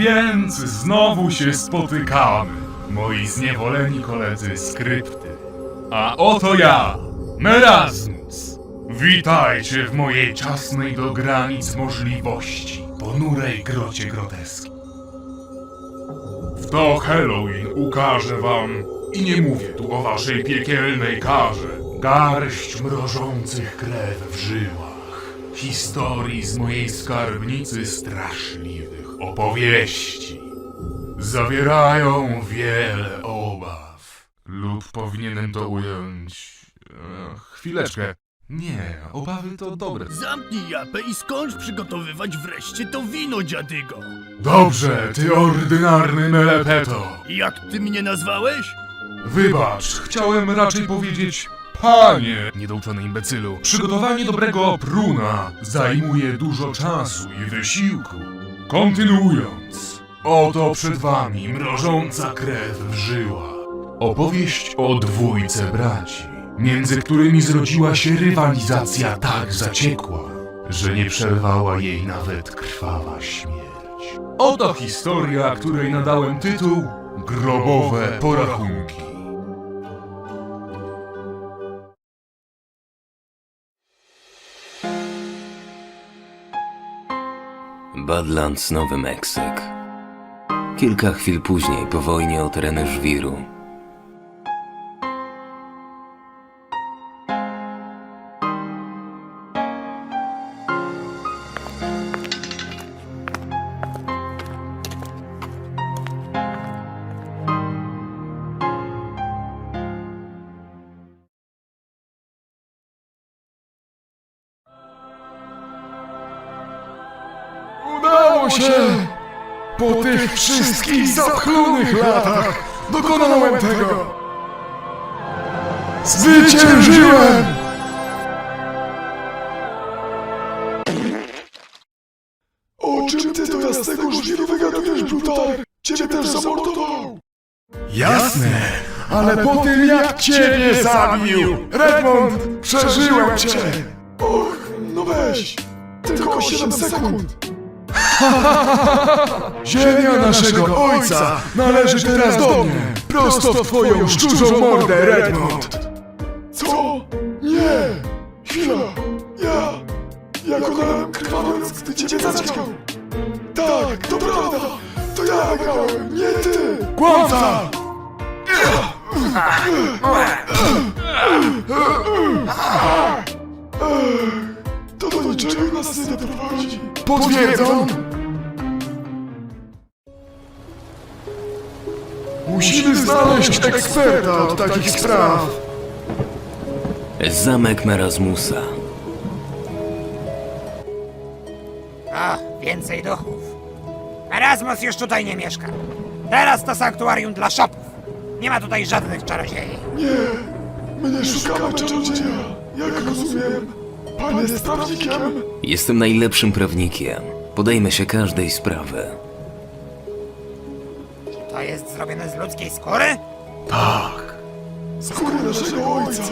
Więc znowu się spotykamy, moi zniewoleni koledzy skrypty. A oto ja, Merasmus. Witajcie w mojej ciasnej do granic możliwości, ponurej grocie groteski. W to Halloween ukażę wam, i nie mówię tu o waszej piekielnej karze, garść mrożących krew w żyłach, historii z mojej skarbnicy straszliwych opowieści. Zawierają wiele obaw. Lub powinienem to ująć... E, chwileczkę. Nie, obawy to dobre. Zamknij japę i skończ przygotowywać wreszcie to wino, dziadygo. Dobrze, ty ordynarny melepeto. Jak ty mnie nazwałeś? Wybacz, chciałem raczej powiedzieć panie, niedouczony imbecylu. Przygotowanie dobrego pruna zajmuje dużo czasu i wysiłku. Kontynuując, oto przed wami mrożąca krew w żyłach. Opowieść o dwójce braci, między którymi zrodziła się rywalizacja tak zaciekła, że nie przerwała jej nawet krwawa śmierć. Oto historia, której nadałem tytuł Grobowe porachunki. Badlands, Nowy Meksyk. Kilka chwil później, po wojnie o tereny żwiru, Po tych wszystkich zapchlonych latach dokonałem tego! Zwyciężyłem! O czym ty to jasnego żwiru wygadujesz, Brutar? Ciebie też zamordował! Jasne, ale po tym jak ciebie zabił! Redmond, przeżyłem cię! Och, no weź! Tylko 7 sekund! Ziemia naszego ojca należy teraz do mnie! Prosto w twoją szczurzą mordę, Redmond! Co? Nie! Chwila! Ja... Ja konałem krwawiąc, gdy ciebie zaćgał! Tak, to prawda! To ja grałem, nie ty! Kłamca! To do niczego nas nie doprowadzi. Potwierdzam! Musimy znaleźć eksperta od takich spraw. Zamek Merasmusa. O, więcej duchów. Erasmus już tutaj nie mieszka. Teraz to sanktuarium dla szopów. Nie ma tutaj żadnych czarodziei. My nie szukamy czarodzieja. Jak rozumiem, pan jest prawnikiem? Jestem najlepszym prawnikiem. Podejmę się każdej sprawy. To jest zrobione z ludzkiej skóry? Skóry naszego ojca.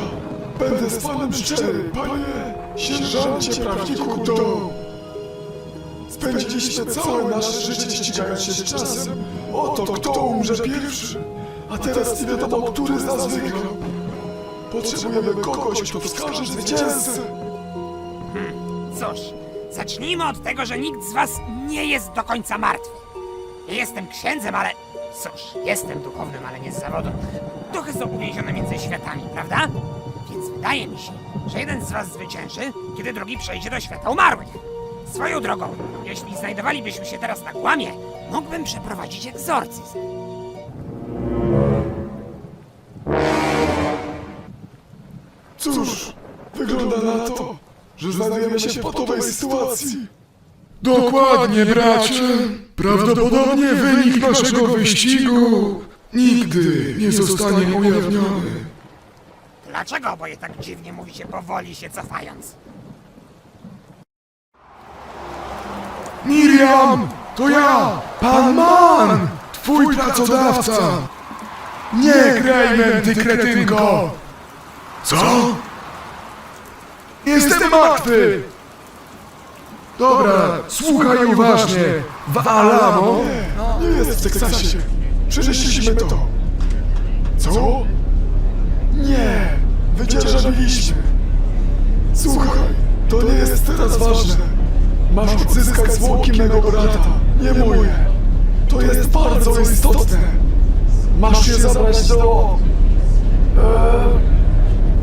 Będę z panem szczery, panie sierżancie prawniku do. Spędziliśmy całe nasze życie ścigając się z czasem. Oto kto umrze pierwszy. A teraz nie wiadomo, który z nas wygrał. Potrzebujemy kogoś, kto wskaże zwycięzcę. Cóż, zacznijmy od tego, że nikt z was nie jest do końca martwy. Ja Jestem księdzem, ale... Cóż, jestem duchownym, ale nie z zawodu. Duchy są uwięzione między światami, prawda? Więc wydaje mi się, że jeden z was zwycięży, kiedy drugi przejdzie do świata umarłych. Swoją drogą, jeśli znajdowalibyśmy się teraz na kłamie, mógłbym przeprowadzić egzorcyzm. Cóż, wygląda na to, że znajdujemy się w patowej sytuacji. Dokładnie, bracie. Prawdopodobnie wynik naszego wyścigu nigdy nie zostanie ujawniony. Dlaczego oboje tak dziwnie mówicie powoli się cofając? Miriam, to ja, pan Man, twój pracodawca. Nie Greyman, ty kretynko. Co? Jestem martwy. Dobra, słuchaj uważnie. W Alamo nie jest w Teksasie. Przenieśliśmy to. Co? Nie, wydzierżawiliśmy. Słuchaj, to nie jest teraz ważne. Masz odzyskać zwłoki mego brata, nie moje. To jest bardzo istotne. Masz je zabrać do... Eee,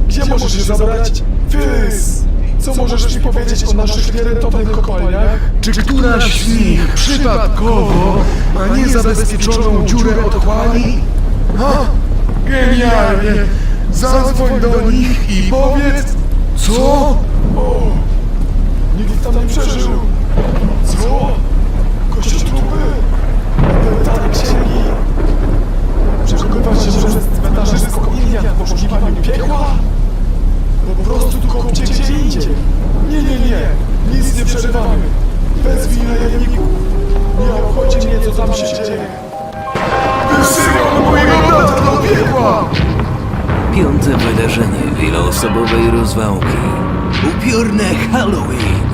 gdzie możesz je zabrać? Fys! Co możesz mi powiedzieć o naszych nierentownych kopalniach? Czy któraś z nich przypadkowo ma niezabezpieczoną dziurę otchłani? Ha? Genialnie! Zadzwoń do nich i powiedz... Co? Nikt tam nie przeżył. Co? Wezwij najemników. Nie obchodzi mnie, co tam się dzieje. Wysyłam mojego brata do piekła! Piąte wydarzenie wieloosobowej rozwałki. Upiorne Halloween.